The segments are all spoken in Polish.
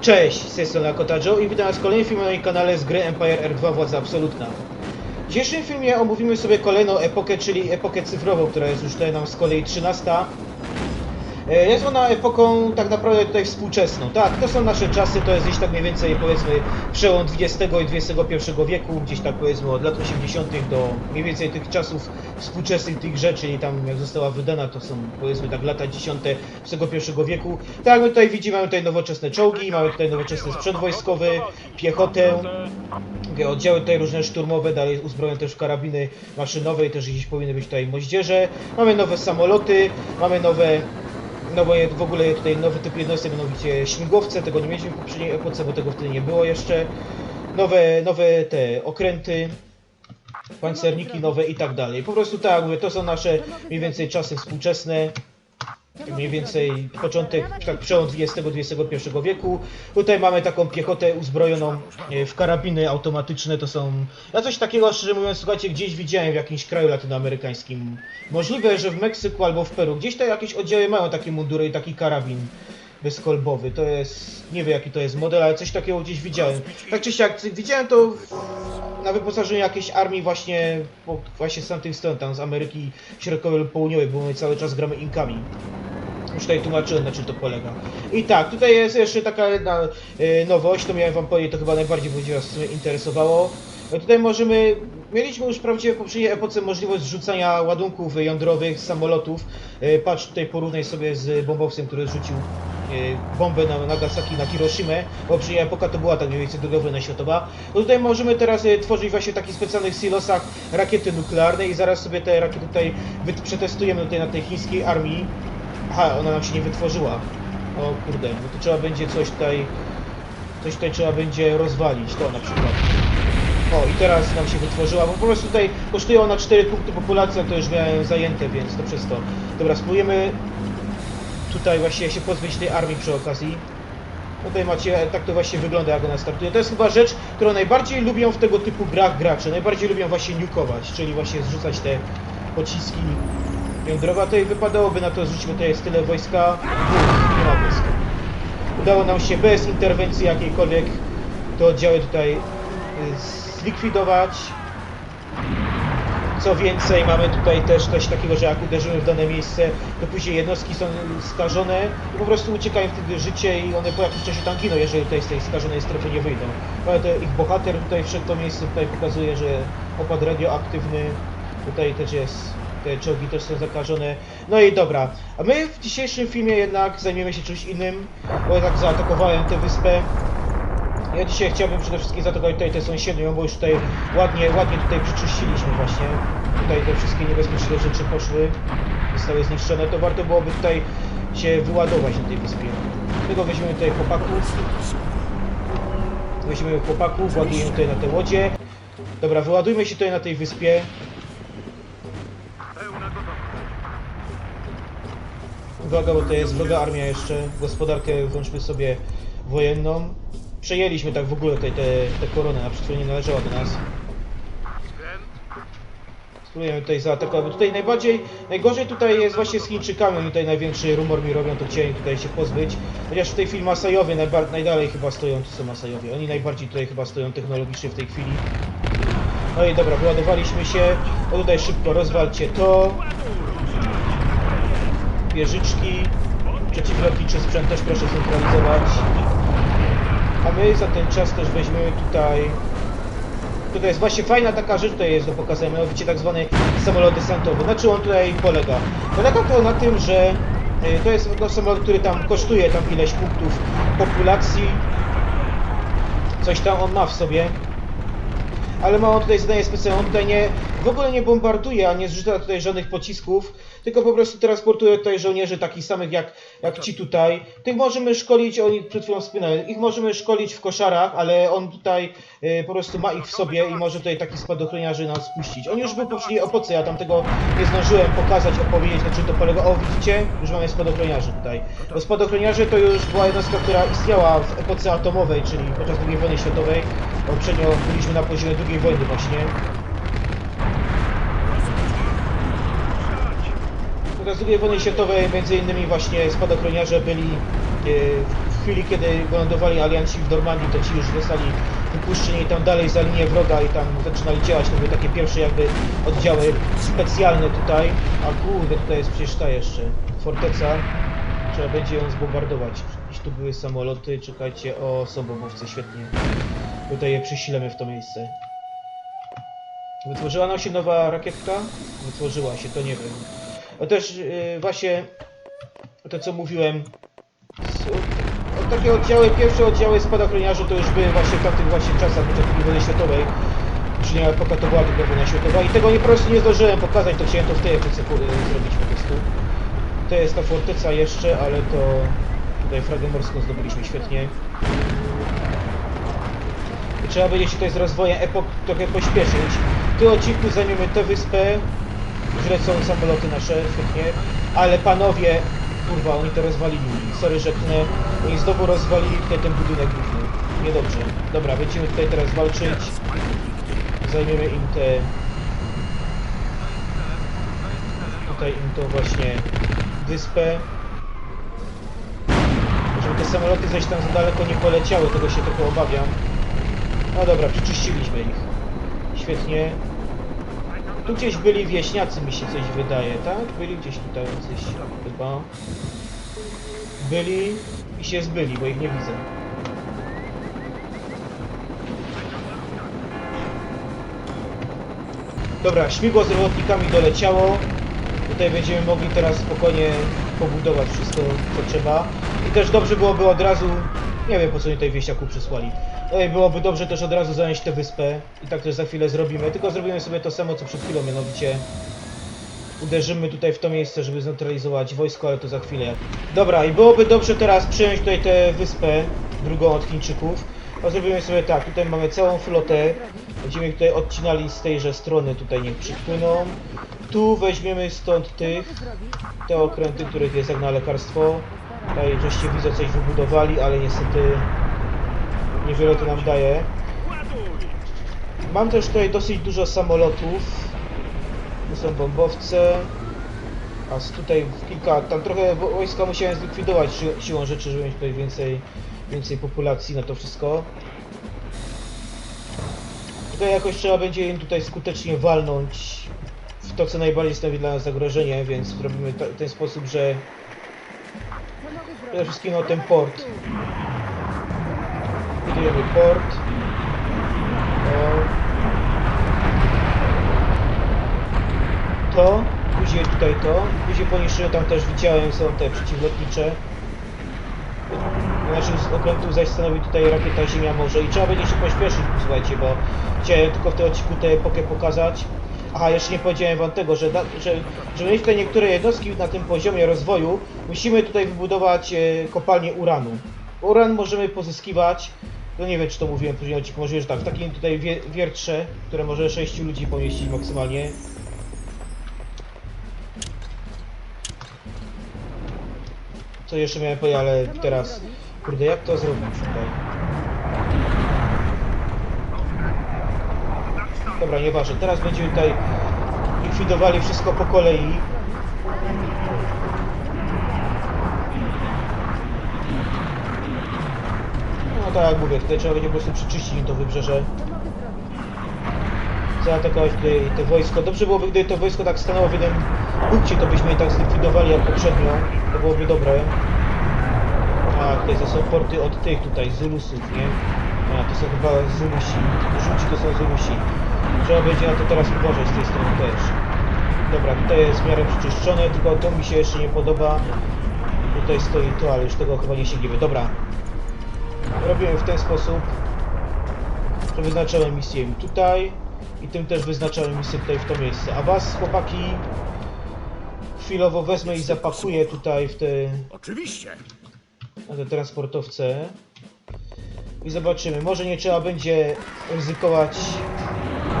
Cześć, z tej strony Akota Joe i witam was w kolejnym filmie na moim kanale z gry Empire R2 Władza Absolutna. W dzisiejszym filmie omówimy sobie kolejną epokę, czyli epokę cyfrową, która jest już tutaj nam z kolei 13. E, Jest ona epoką tak naprawdę tutaj współczesną. Tak, to są nasze czasy, to jest gdzieś tak mniej więcej powiedzmy przełom XX i XXI wieku, gdzieś tak powiedzmy od lat 80. do mniej więcej tych czasów współczesnych tych rzeczy, czyli tam jak została wydana, to są powiedzmy tak lata 10. XXI wieku. Tak my tutaj widzimy, mamy tutaj nowoczesne czołgi, mamy tutaj nowoczesny sprzęt wojskowy, piechotę, oddziały tutaj różne szturmowe, dalej uzbrojone też w karabiny maszynowe i też gdzieś powinny być tutaj moździerze. Mamy nowe samoloty, mamy nowe, nowe w ogóle tutaj nowy typ jednostek, mianowicie śmigłowce, tego nie mieliśmy w poprzedniej epoce, bo tego wtedy nie było jeszcze. Nowe, nowe te okręty, pancerniki nowe i tak dalej. Po prostu tak, mówię, to są nasze mniej więcej czasy współczesne mniej więcej początek, tak przełom XX-XXI wieku. Tutaj mamy taką piechotę uzbrojoną e, w karabiny automatyczne, to są... Ja coś takiego, szczerze mówiąc, słuchajcie, gdzieś widziałem w jakimś kraju latynoamerykańskim. Możliwe, że w Meksyku albo w Peru. Gdzieś te jakieś oddziały mają takie mundury i taki karabin bezkolbowy. To jest... nie wiem jaki to jest model, ale coś takiego gdzieś widziałem. Tak czy siak, widziałem to w, na wyposażeniu jakiejś armii właśnie, właśnie z tamtych stron, tam z Ameryki Środkowej lub Południowej, bo my cały czas gramy Inkami. Już tutaj tłumaczyłem na czym to polega. I tak, tutaj jest jeszcze taka jedna e, nowość, to miałem wam powiedzieć, to chyba najbardziej będzie was interesowało. E, Tutaj możemy, mieliśmy już wprawdzie w poprzedniej epoce możliwość zrzucania ładunków jądrowych z samolotów. E, Patrz tutaj porównaj sobie z bombowcem, który rzucił e, bombę na Nagasaki, na Hiroshimę. Poprzednia epoka to była tak mniej więcej II wojna światowa. No tutaj możemy teraz tworzyć właśnie w takich specjalnych silosach rakiety nuklearne i zaraz sobie te rakiety tutaj przetestujemy tutaj na tej chińskiej armii. Aha, ona nam się nie wytworzyła. O kurde, no to trzeba będzie coś tutaj... Coś tutaj trzeba będzie rozwalić, to na przykład. O, i teraz nam się wytworzyła, bo po prostu tutaj kosztuje ona 4 punkty populacji, to już miałem zajęte, więc to przez to. Dobra, spróbujemy tutaj właśnie się pozbyć tej armii przy okazji. Tutaj macie, tak to właśnie wygląda jak ona startuje. To jest chyba rzecz, którą najbardziej lubią w tego typu grach gracze. Najbardziej lubią właśnie nukować, czyli właśnie zrzucać te pociski jądrowe. A tutaj wypadałoby na to zrzucić, bo tutaj tyle wojska. Nie ma wojska. Udało nam się bez interwencji jakiejkolwiek te oddziały tutaj y, zlikwidować. Co więcej, mamy tutaj też coś takiego, że jak uderzymy w dane miejsce, to później jednostki są skażone i po prostu uciekają wtedy życie i one po jakimś czasie tam giną, jeżeli tutaj z tej skażonej strefy nie wyjdą. Ale to ich bohater tutaj wszedł to miejsce, tutaj pokazuje, że opad radioaktywny tutaj też jest, czołgi też są zakażone. No i dobra, a my w dzisiejszym filmie jednak zajmiemy się czymś innym, bo ja tak zaatakowałem tę wyspę. Ja dzisiaj chciałbym przede wszystkim zaatakować tutaj tę sąsiednią, bo już tutaj ładnie, ładnie tutaj przyczyściliśmy właśnie. Tutaj te wszystkie niebezpieczne rzeczy poszły, zostały zniszczone, to warto byłoby tutaj się wyładować na tej wyspie. Dlatego weźmiemy tutaj chłopaków. Weźmiemy chłopaków, ładujemy tutaj na te łodzie. Dobra, wyładujmy się tutaj na tej wyspie. Uwaga, bo to jest wroga armia jeszcze. Gospodarkę włączmy sobie wojenną. Przejęliśmy tak w ogóle tutaj te, te korony, na przykład nie należała do nas. Spróbujemy tutaj zaatakować, tutaj najbardziej, najgorzej tutaj jest właśnie z Chińczykami, oni tutaj największy rumor mi robią, to chcieli tutaj się pozbyć. Chociaż w tej chwili Masajowie najdalej chyba stoją, to są Masajowie, oni najbardziej tutaj chyba stoją technologicznie w tej chwili. No i dobra, wyładowaliśmy się, no tutaj szybko rozwalcie to. Wieżyczki, przeciwlotniczy sprzęt też proszę centralizować. A my za ten czas też weźmiemy tutaj... Tutaj jest właśnie fajna taka rzecz tutaj jest do pokazania, mianowicie tak zwany samolot desantowy. Na czym on tutaj polega? Polega to na tym, że y, to jest no, samolot, który tam kosztuje tam ileś punktów populacji. Coś tam on ma w sobie. Ale ma on tutaj zadanie specjalne, on tutaj nie, w ogóle nie bombarduje, a nie zrzuca tutaj żadnych pocisków, tylko po prostu transportuje tutaj żołnierzy takich samych jak, jak ci tutaj. Tych możemy szkolić, oni przed chwilą wspominałem, ich możemy szkolić w koszarach, ale on tutaj y, po prostu ma ich w sobie i może tutaj takich spadochroniarzy nas spuścić. On już był poprzedniej epoce, ja tam tego nie zdążyłem pokazać, opowiedzieć na czym to polega. O, widzicie? Już mamy spadochroniarzy tutaj. Bo spadochroniarze to już była jednostka, która istniała w epoce atomowej, czyli podczas II wojny światowej. Poprzednio byliśmy na poziomie II wojny właśnie. Podczas II wojny światowej między innymi właśnie spadochroniarze byli e, chwili, kiedy wylądowali alianci w Normandii, to ci już zostali wypuszczeni tam dalej za linię wroga i tam zaczynali działać. To były takie pierwsze jakby oddziały specjalne tutaj. A kurde, tutaj jest przecież ta jeszcze forteca. Trzeba będzie ją zbombardować. Gdzieś tu były samoloty, czekajcie, o, są bombowce, świetnie. Tutaj je przysilemy w to miejsce. Wytworzyła nam się nowa rakietka? Wytworzyła się, to nie wiem. No też yy, właśnie to co mówiłem. takie oddziały, pierwsze oddziały spadochroniarzy to już były właśnie w tamtych właśnie czasach początku wojny światowej. Czy nie epoka to była druga wojna światowa i tego nie, po prostu nie zdążyłem pokazać, to chciałem to w tej epoce po- zrobić po prostu. To jest ta forteca jeszcze, ale to tutaj flagę morską zdobyliśmy świetnie. Trzeba będzie się tutaj z rozwojem epok trochę pośpieszyć. W tym odcinku zajmiemy tę wyspę, już lecą samoloty nasze, świetnie. Ale panowie, kurwa, oni to rozwalili. Sorry, że tnę. Oni znowu rozwalili tutaj ten budynek główny. Niedobrze. Dobra, będziemy tutaj teraz walczyć. Zajmiemy im te... Tutaj im to właśnie wyspę. Żeby te samoloty zaś tam za daleko nie poleciały, tego się trochę obawiam. No dobra, przeczyściliśmy ich. Świetnie. Tu gdzieś byli wieśniacy, mi się coś wydaje, tak? Byli gdzieś tutaj jacyś chyba. Byli i się zbyli, bo ich nie widzę. Dobra, śmigło z robotnikami doleciało. Tutaj będziemy mogli teraz spokojnie pobudować wszystko, co trzeba. I też dobrze byłoby od razu... Nie wiem, po co oni tutaj wieśniaków przysłali. I byłoby dobrze też od razu zająć tę wyspę. I tak też za chwilę zrobimy. Tylko zrobimy sobie to samo, co przed chwilą, mianowicie... Uderzymy tutaj w to miejsce, żeby zneutralizować wojsko, ale to za chwilę. Dobra, i byłoby dobrze teraz przejąć tutaj tę wyspę, drugą od Chińczyków. No zrobimy sobie tak, tutaj mamy całą flotę. Będziemy tutaj odcinali z tejże strony, tutaj niech przypłyną. Tu weźmiemy stąd tych, te okręty, których jest jak na lekarstwo. Tutaj żeście widzę coś wybudowali, ale niestety niewiele to nam daje. Mam też tutaj dosyć dużo samolotów. Tu są bombowce. A tutaj kilka, tam trochę wo- wojska musiałem zlikwidować si siłą rzeczy, żeby mieć tutaj więcej, więcej populacji na to wszystko. Tutaj jakoś trzeba będzie im tutaj skutecznie walnąć w to, co najbardziej stanowi dla nas zagrożenie, więc zrobimy to w ten sposób, że przede wszystkim no, ten port. Budujemy port. To, później tutaj to, później poniżej tam też widziałem są te przeciwlotnicze. Naszym z zaś stanowi tutaj rakieta Ziemia-Morze i trzeba będzie się pośpieszyć, słuchajcie, bo chciałem tylko w tym odcinku tę epokę pokazać. Aha, jeszcze nie powiedziałem wam tego, że, że żeby mieć tutaj niektóre jednostki na tym poziomie rozwoju, musimy tutaj wybudować e, kopalnię uranu. Uran możemy pozyskiwać, no nie wiem czy to mówiłem poprzednim odcinku, możliwe, że tak, w takim tutaj wie, wiertrze, które może 6 ludzi pomieścić maksymalnie. Co jeszcze miałem powiedzieć, ale teraz, kurde, jak to zrobić tutaj? Dobra, nieważne. Teraz będziemy tutaj likwidowali wszystko po kolei. No tak jak mówię, tutaj trzeba będzie po prostu przyczyścić im to wybrzeże. Zaatakować tutaj te wojsko. Dobrze byłoby, gdyby to wojsko tak stanęło w jednym punkcie, to byśmy je tak zlikwidowali jak poprzednio. To byłoby dobre. A, tutaj to są porty od tych tutaj, Zulusów, nie? A, to są chyba Zulusi. Żółci to są Zulusi. Trzeba będzie na to teraz uważać z tej strony też. Dobra, tutaj jest w miarę przeczyszczone, tylko to mi się jeszcze nie podoba. Tutaj stoi to, ale już tego chyba nie sięgniemy. Dobra. Robimy w ten sposób, że wyznaczamy misję im tutaj i tym też wyznaczamy misję tutaj w to miejsce. A was, chłopaki, chwilowo wezmę i zapakuję tutaj w te Oczywiście. na te transportowce i zobaczymy. Może nie trzeba będzie ryzykować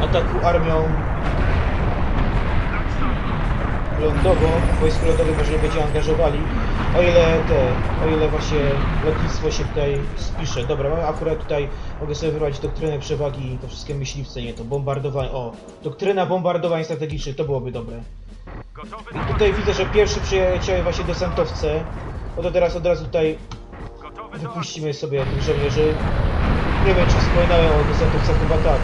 ataku armią lądową, wojsk lądowych może nie będzie angażowali, o ile te, o ile właśnie lotnictwo się tutaj spisze. Dobra, mamy akurat tutaj, mogę sobie wybrać doktrynę przewagi, to wszystkie myśliwce, nie, to bombardowanie, o, doktryna bombardowań strategicznych, to byłoby dobre. I tutaj widzę, że pierwszy przyleciały właśnie desantowce, no to teraz od razu tutaj wypuścimy sobie tych żołnierzy. Nie wiem, czy wspominają o desantowcach, chyba tak.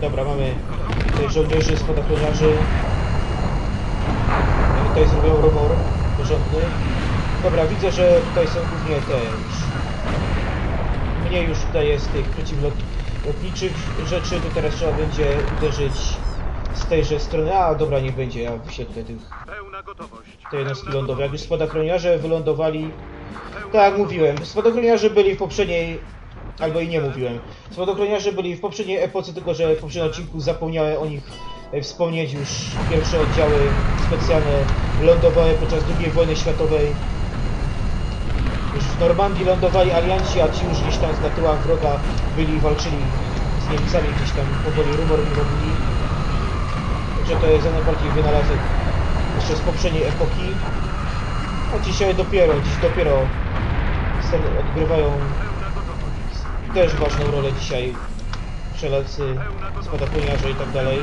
Dobra, mamy tutaj żołnierzy, spadochroniarzy. Tutaj zrobią rumor porządny. Dobra, widzę, że tutaj są głównie te już. Mniej już tutaj jest tych przeciwlotniczych rzeczy, to teraz trzeba będzie uderzyć z tejże strony. A dobra, niech będzie, ja wyświetlę tych Pełna gotowość. te jednostki lądowe. Jak już spadochroniarze wylądowali, tak mówiłem, spadochroniarze byli w poprzedniej, albo i nie mówiłem, spadochroniarze byli w poprzedniej epoce, tylko że w poprzednim odcinku zapomniałem o nich e, wspomnieć już pierwsze oddziały specjalne lądowały podczas II wojny światowej. Już w Normandii lądowali alianci, a ci już gdzieś tam na tyłach wroga byli, walczyli z Niemcami, gdzieś tam powoli rumor mi robili. Także to jest najbardziej wynalazek jeszcze z poprzedniej epoki. A dzisiaj dopiero, dziś dopiero odgrywają też ważną rolę dzisiaj wszelacy spadochroniarze i tak dalej.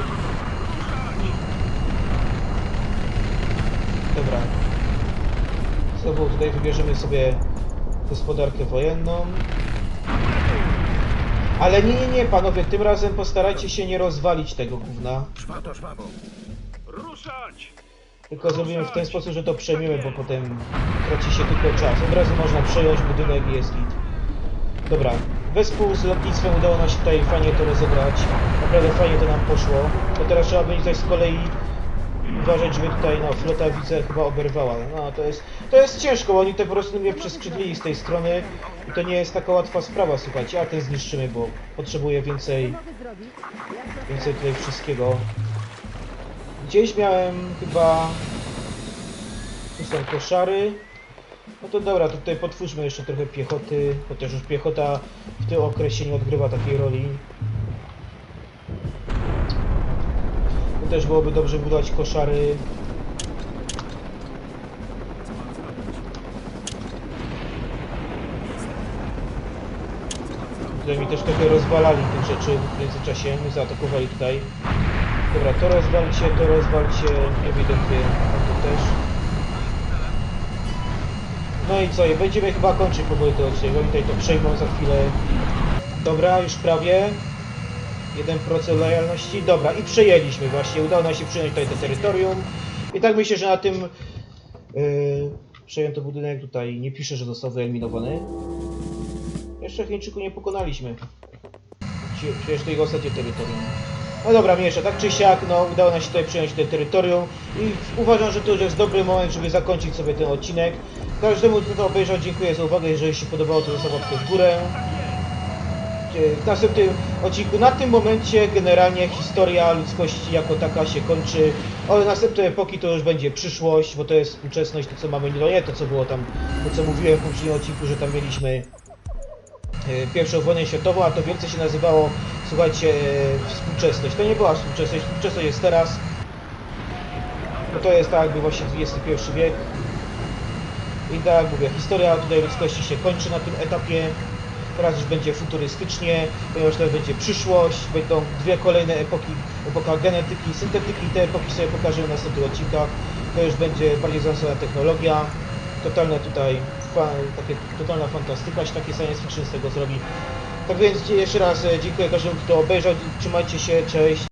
Dobra. Znowu tutaj wybierzemy sobie gospodarkę wojenną. Ale nie, nie, nie, panowie, tym razem postarajcie się nie rozwalić tego gówna. Ruszać! Tylko zrobimy w ten sposób, że to przejmiemy, bo potem traci się tylko czas. Od razu można przejąć budynek i jest git. Dobra, wespół z lotnictwem udało nam się tutaj fajnie to rozegrać. Naprawdę fajnie to nam poszło. To teraz trzeba będzie z kolei uważać, żeby tutaj, no, flota widzę chyba oberwała. No, to jest, to jest ciężko, bo oni tutaj po prostu mnie przeskrzydlili z tej strony i to nie jest taka łatwa sprawa, słuchajcie. A ten zniszczymy, bo potrzebuję więcej więcej tutaj wszystkiego. Gdzieś miałem chyba... Tu są koszary. No to dobra, to tutaj potwórzmy jeszcze trochę piechoty, chociaż już piechota w tym okresie nie odgrywa takiej roli. Też byłoby dobrze budować koszary. Tutaj mi też trochę rozwalali tych rzeczy w międzyczasie, my zaatakowali tutaj. Dobra, to rozwalcie, to rozwalcie, ewidentnie to też. No i co, i będziemy chyba kończyć powoli ten odcinek, oni tutaj to przejmą za chwilę. Dobra, już prawie. 1% lojalności. Dobra, i przejęliśmy właśnie, udało nam się przejąć tutaj to terytorium. I tak myślę, że na tym yy, przejęto budynek tutaj nie pisze, że został wyeliminowany. Jeszcze Chińczyku nie pokonaliśmy. Ci- Przecież to ich ostatnie terytorium. No dobra, mniejsza, tak czy siak, no udało nam się tutaj przejąć to terytorium i uważam, że to już jest dobry moment, żeby zakończyć sobie ten odcinek. Każdemu, kto to obejrzał, dziękuję za uwagę, jeżeli się podobało, to zostaw łapkę w górę. E, W następnym odcinku, na tym momencie generalnie historia ludzkości jako taka się kończy. Ale następne epoki to już będzie przyszłość, bo to jest współczesność, to co mamy, no nie to co było tam, to co mówiłem w poprzednim odcinku, że tam mieliśmy e, pierwszą wojnę światową, a to więcej się nazywało, słuchajcie, e, współczesność. To nie była współczesność, współczesność jest teraz. No to jest tak jakby właśnie XXI wiek. I tak jak mówię, historia tutaj ludzkości się kończy na tym etapie. Teraz już będzie futurystycznie, ponieważ teraz będzie przyszłość, będą dwie kolejne epoki, epoka genetyki, syntetyki, te epoki sobie pokażę w następnych odcinkach. To już będzie bardziej zaawansowana technologia, totalne tutaj, fa, takie, totalna fantastyka się takie science fiction z tego zrobi. Tak więc jeszcze raz e, dziękuję każdemu, kto obejrzał, trzymajcie się, cześć.